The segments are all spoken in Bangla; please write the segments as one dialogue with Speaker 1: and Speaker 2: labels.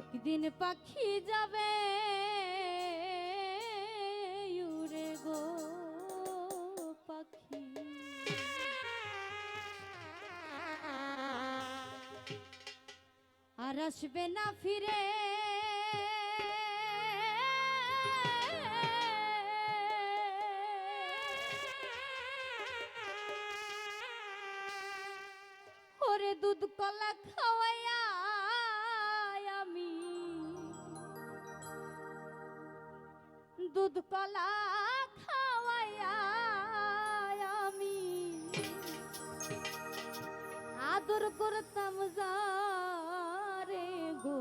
Speaker 1: একদিন পাখি যাবে উড়ে গো পাখি। আর আসবে না ফিরে ওরে দুধ কলা খাওয়াইয়া দুধ কলা খাওয়াইয়া আমি। আদর করতাম যারে গো।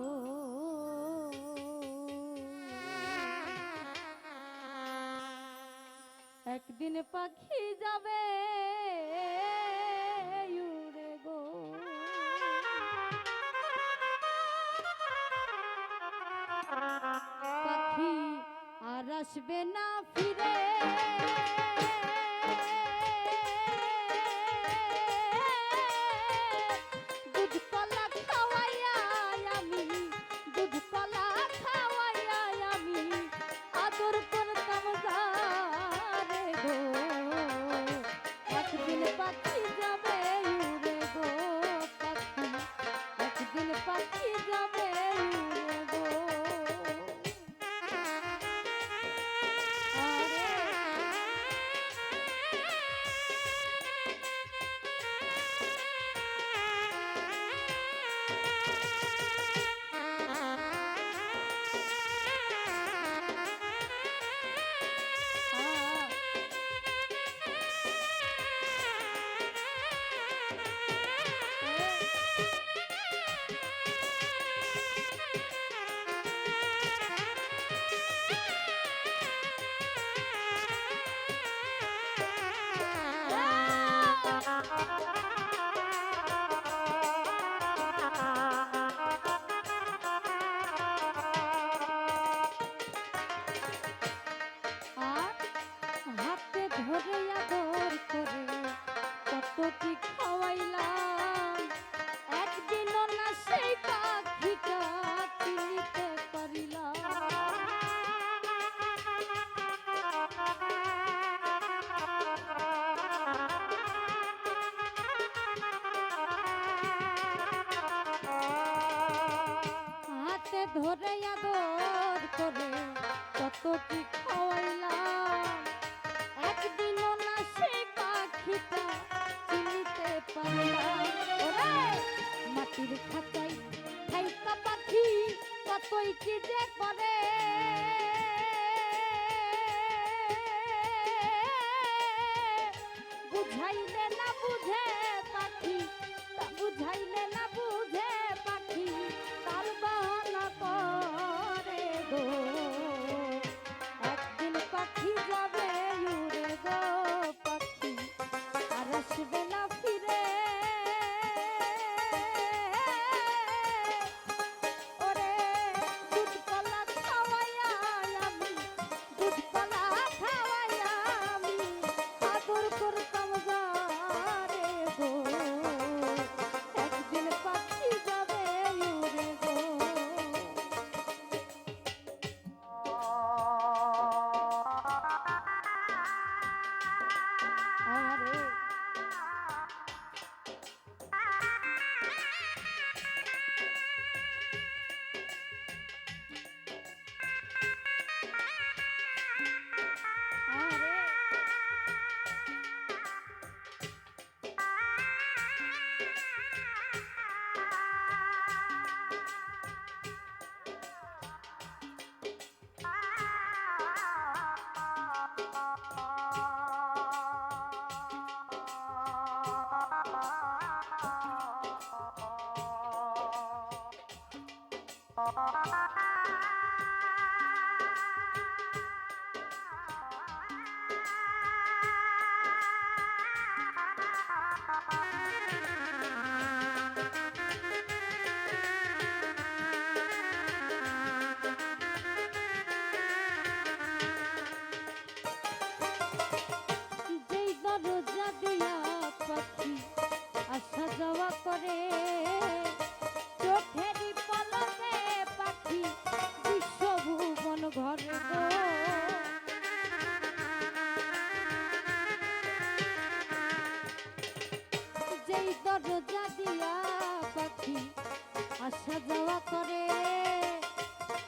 Speaker 1: একদিন পাখি যাবে উড়ে গো। আসবে না ফিরে। দুধ কলা খাওয়াই আমি আদর করতাম যারে ধরে আদর করে, কত কি খাওয়াইলাম একদিনও না সেই পাখিটা চিনিতে পারলাম। মাটির খাতাই খাইতা পাখি, কতই কি যে করে? বুঝাইলে না বুঝে Música আসা যাওয়া করে।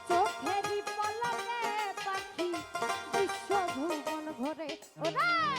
Speaker 1: চোখেরই পলকে পাখি বিশ্ব ভুবন ঘরে। ওরা!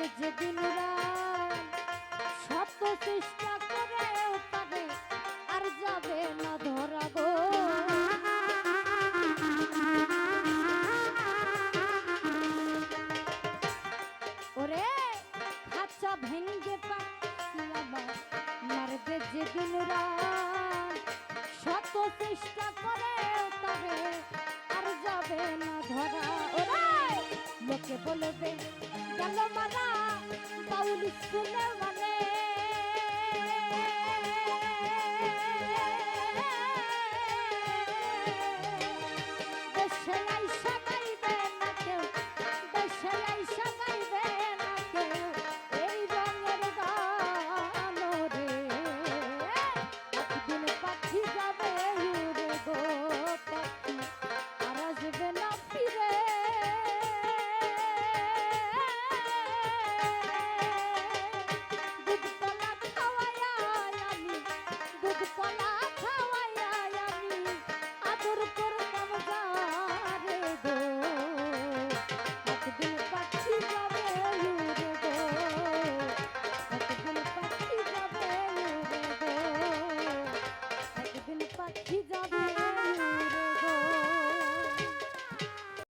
Speaker 1: থাকে যেদিন শত চেষ্টা করেও তাকে আর যাবে না ধরা গো। ওরে, খাঁচা ভেঙ্গে মারবে যেদিন শত চেষ্টা করে তাকে আর যাবে না ধরা। ওরা, লোকে বলবে গেল মারা বাউল স্কুলে মারা